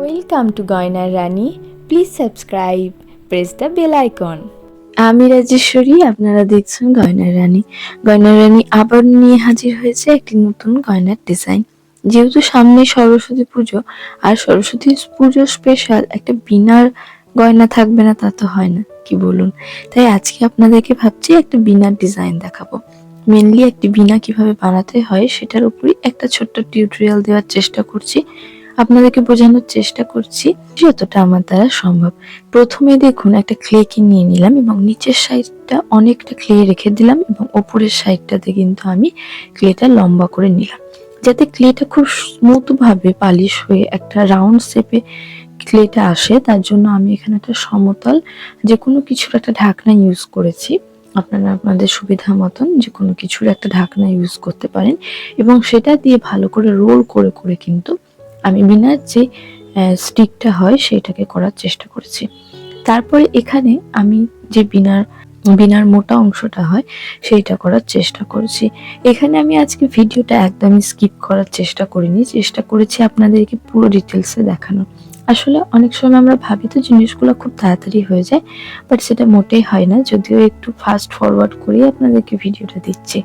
Welcome to গয়নার রানী please subscribe press the bell icon আমি রাজেশ্বরী, আপনারা দেখছেন গয়নার রানী গয়নার রানী আবার নিয়ে হাজির হয়েছে একটি নতুন গয়নার ডিজাইন যেহেতু সামনে সরস্বতী পুজো, আর সরস্বতী পুজো স্পেশাল একটা বিনার গয়না থাকবে না, তা তো হয় না, কি বলুন? তাই আজকে আপনাদেরকে ভাবছি একটা বিনার ডিজাইন দেখাবো। মেনলি একটি বিনা কীভাবে বানাতে হয়, সেটার উপরই একটা ছোট্ট টিউটোরিয়াল দেওয়ার চেষ্টা করছি। আপনাদেরকে বোঝানোর চেষ্টা করছি যতটা আমার দ্বারা সম্ভব। প্রথমে দেখুন, একটা ক্লেকে নিয়ে নিলাম এবং নিচের সাইডটা অনেকটা ক্লে রেখে দিলাম এবং ওপরের সাইডটাতে কিন্তু আমি ক্লেটা লম্বা করে নিলাম। যাতে ক্লেটা খুব স্মুথ ভাবে পালিশ হয়ে একটা রাউন্ড শেপে ক্লেটা আসে, তার জন্য আমি এখানে একটা সমতল যে কোনো কিছুর একটা ঢাকনা ইউজ করেছি। আপনারা আপনাদের সুবিধা মতন যে কোনো কিছুর একটা ঢাকনা ইউজ করতে পারেন এবং সেটা দিয়ে ভালো করে রোল করে করে কিন্তু আমি বিনার যে স্টিকটা হয় সেটাকে করার চেষ্টা করেছি। তারপরে এখানে আমি যে বিনার বিনার মোটা অংশটা হয় সেইটা করার চেষ্টা করেছি। এখানে আমি আজকে ভিডিওটা একদমই স্কিপ করার চেষ্টা করিনি, চেষ্টা করেছি আপনাদেরকে পুরো ডিটেলসে দেখানো আসলে অনেক সময় আমরা ভাবি তো জিনিসগুলো খুব তাড়াতাড়ি হয়ে যায় বাট সেটা মোটেই হয় না, যদিও একটু ফাস্ট ফরওয়ার্ড করেই আপনাদেরকে ভিডিওটা দিচ্ছি।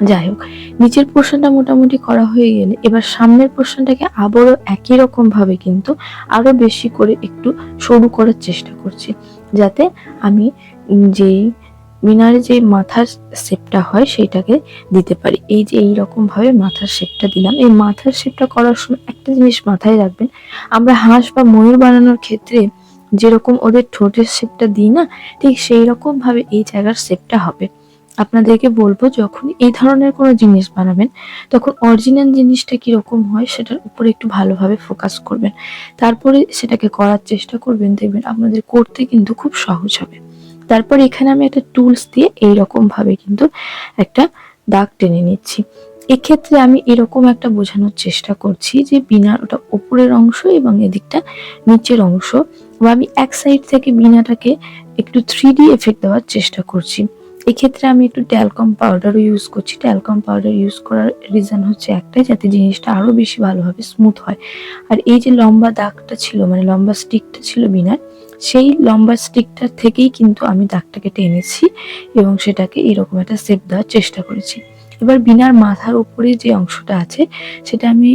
যাই হোক, নিচের পোর্শনটা মোটামুটি করা হয়ে গেলে এবার সামনের পোর্শনটাকে আবারও একই রকম ভাবে কিন্তু আরও বেশি করে একটু সরু করার চেষ্টা করছি। যাতে আমি যেই মিনারে যে মাথার শেপটা হয় সেইটাকে দিতে পারি। এই যে এই ভাবে মাথার শেপটা দিলাম। এই মাথার শেপটা করার সময় একটা জিনিস মাথায় রাখবেন, আমরা হাঁস বা ময়ূর বানানোর ক্ষেত্রে যেরকম ওদের ঠোঁটের শেপটা দিই না, ঠিক সেই রকম ভাবে এই জায়গার শেপটা হবে। আপনাদেরকে বলব, যখন এই ধরনের কোনো জিনিস বানাবেন, তখন অরিজিনাল জিনিসটা কীরকম হয় সেটার উপরে একটু ভালোভাবে ফোকাস করবেন। তারপরে সেটাকে করার চেষ্টা করবেন, দেখবেন আপনাদের করতে কিন্তু খুব সহজ হবে। তারপর এখানে আমি একটা টুলস দিয়ে এই রকম ভাবে কিন্তু একটা দাগ টেনে নিচ্ছি। এক্ষেত্রে আমি এরকম একটা বোঝানোর চেষ্টা করছি যে বিনার ওটা ওপরের অংশ এবং এদিকটা নিচের অংশ। বা আমি এক সাইড থেকে বিনাটাকে একটু থ্রি ডি এফেক্ট দেওয়ার চেষ্টা করছি। এক্ষেত্রে আমি একটু ট্যালকম পাউডারও ইউজ করছি। ট্যালকম পাউডার ইউজ করার রিজন হচ্ছে একটাই, যাতে জিনিসটা আরও বেশি ভালোভাবে স্মুথ হয়। আর এই যে লম্বা দাগটা ছিল মানে লম্বা স্টিকটা ছিল বিনার, সেই লম্বা স্টিকটার থেকেই কিন্তু আমি দাগটাকে টেনেছি এবং সেটাকে এরকম একটা শেপ দেওয়ার চেষ্টা করেছি। এবার বিনার মাথার উপরে যে অংশটা আছে, সেটা আমি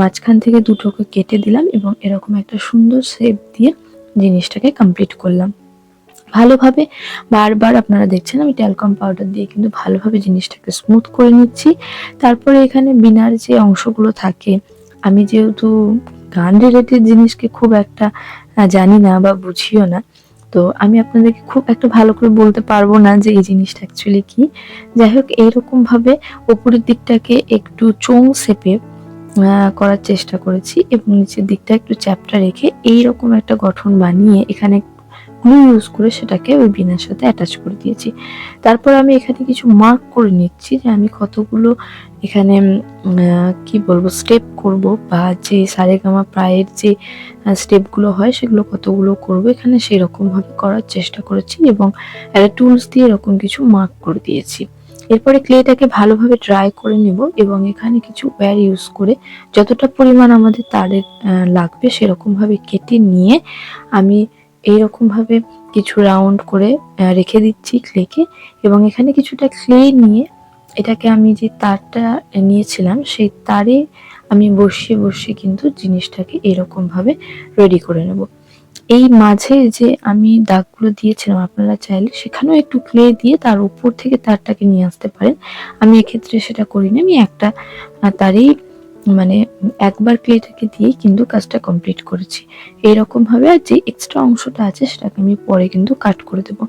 মাঝখান থেকে দুটোকে কেটে দিলাম এবং এরকম একটা সুন্দর শেপ দিয়ে জিনিসটাকে কমপ্লিট করলাম। ভালোভাবে। বারবার আপনারা দেখছেন, আমি ট্যালকম পাউডার দিয়ে কিন্তু ভালোভাবে জিনিসটাকে স্মুথ করে নিচ্ছি। তারপরে এখানে বিনার যে অংশগুলো থাকে, আমি যেহেতু গান রিলেটেড জিনিসকে খুব একটা জানি না বা বুঝিও না, তো আমি আপনাদেরকে খুব একটা ভালো করে বলতে পারব না যে এই জিনিসটা অ্যাকচুয়ালি কি। যাই হোক এইরকম ভাবে উপরের দিকটাকে একটু চোং শেপে করার চেষ্টা করেছি এবং নিচের দিকটা একটু চ্যাপটা রেখে এইরকম একটা গঠন বানিয়ে এখানে গ্লু ইউজ করে সেটাকে ওই বিনার সাথে অ্যাটাচ করে দিয়েছি। তারপর আমি এখানে কিছু মার্ক করে নিচ্ছি যে আমি কতগুলো এখানে কি বলব স্টেপ করব বা যে সারেগামা প্রায়ের যে স্টেপগুলো হয় সেগুলো কতগুলো করব। এখানে সেই রকম ভাবে করার চেষ্টা করেছি এবং একটা টুলস দিয়ে এরকম কিছু মার্ক করে দিয়েছি। এরপরে ক্লেটাকে ভালোভাবে ড্রাই করে নেব এবং এখানে কিছু ওয়্যার ইউজ করে যতটা পরিমাণ আমাদের তারের লাগবে সেরকমভাবে কেটে নিয়ে আমি এইরকম ভাবে কিছু রাউন্ড করে রেখে দিচ্ছি ক্লেকে এবং এখানে কিছুটা ক্লে নিয়ে এটাকে আমি যে তারটা নিয়েছিলাম, সেই তারে আমি বসিয়ে বসিয়ে কিন্তু জিনিসটাকে এরকম ভাবে রেডি করে নেব। এই মাঝে যে আমি দাগগুলো দিয়েছিলাম, আপনারা চাইলে সেখানেও একটু ক্লে দিয়ে তার উপর থেকে তারটাকে নিয়ে আসতে পারেন। আমি এক্ষেত্রে সেটা করিনি, আমি একটা তারেই মানে একবার ক্লেটাকে দিয়ে কিন্তু কাজটা কমপ্লিট করেছি। এরকমভাবে আর যে এক্সট্রা অংশটা আছে সেটাকে আমি পরে কিন্তু কাট করে দেব।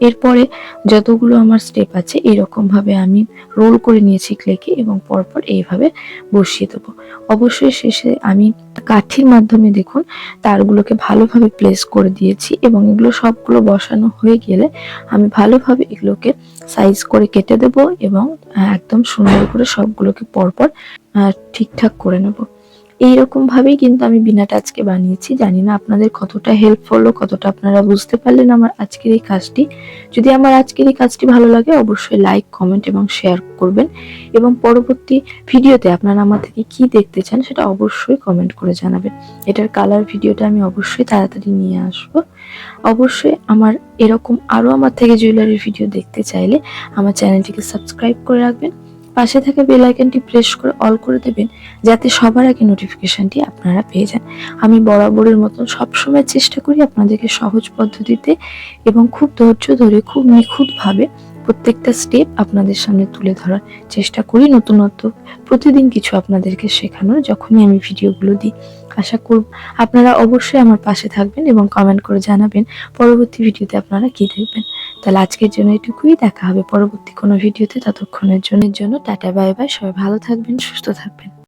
এরপরে যতগুলো আমার স্টেপ আছে এরকম ভাবে আমি রোল করে নিয়েছি ক্লেকে এবং পরপর এইভাবে বসিয়ে দেবো। অবশ্যই শেষে আমি কাঠির মাধ্যমে দেখুন তারগুলোকে ভালোভাবে প্লেস করে দিয়েছি এবং এগুলো সবগুলো বসানো হয়ে গেলে আমি ভালোভাবে এগুলোকে সাইজ করে কেটে দেব এবং একদম সুন্দর করে সবগুলোকে পরপর ঠিকঠাক করে নেব। এইরকম ভাবেই কিন্তু আমি বিনাটা আজকে বানিয়েছি। জানি না আপনাদের কতটা হেল্পফুল ও কতটা আপনারা বুঝতে পারলেন আমার আজকের এই কাজটি। যদি আমার আজকের এই কাজটি ভালো লাগে, অবশ্যই লাইক কমেন্ট এবং শেয়ার করবেন। এবং পরবর্তী ভিডিওতে আপনারা আমার থেকে কি দেখতে চান সেটা অবশ্যই কমেন্ট করে জানাবেন। এটার কালার ভিডিওটা আমি অবশ্যই তাড়াতাড়ি নিয়ে আসব। অবশ্যই আমার এরকম আরও আমার থেকে জুয়েলারির ভিডিও দেখতে চাইলে আমার চ্যানেলটিকে সাবস্ক্রাইব করে রাখবেন। পাশে থাকা বেল আইকনটি প্রেস করে অল করে দেবেন, যাতে সবার আগে নোটিফিকেশনটি আপনারা পেয়ে যান। আমি বরাবরের মতন সবসময় চেষ্টা করি আপনাদেরকে সহজ পদ্ধতিতে এবং খুব ধৈর্য ধরে, খুব নিখুঁতভাবে প্রত্যেকটা স্টেপ আপনাদের সামনে তুলে ধরার চেষ্টা করি। নতুনত্ব প্রতিদিন কিছু আপনাদেরকে শেখানোর, যখনই আমি ভিডিওগুলো দিই। আশা করব আপনারা অবশ্যই আমার পাশে থাকবেন এবং কমেন্ট করে জানাবেন, পরবর্তী ভিডিওতে আপনারা কি দেখবেন। তাহলে আজকের জন্য এটুকুই। দেখা হবে পরবর্তী কোনো ভিডিওতে। ততক্ষণের জন্য টাটা, বাই বাই। সবাই ভালো থাকবেন, সুস্থ থাকবেন।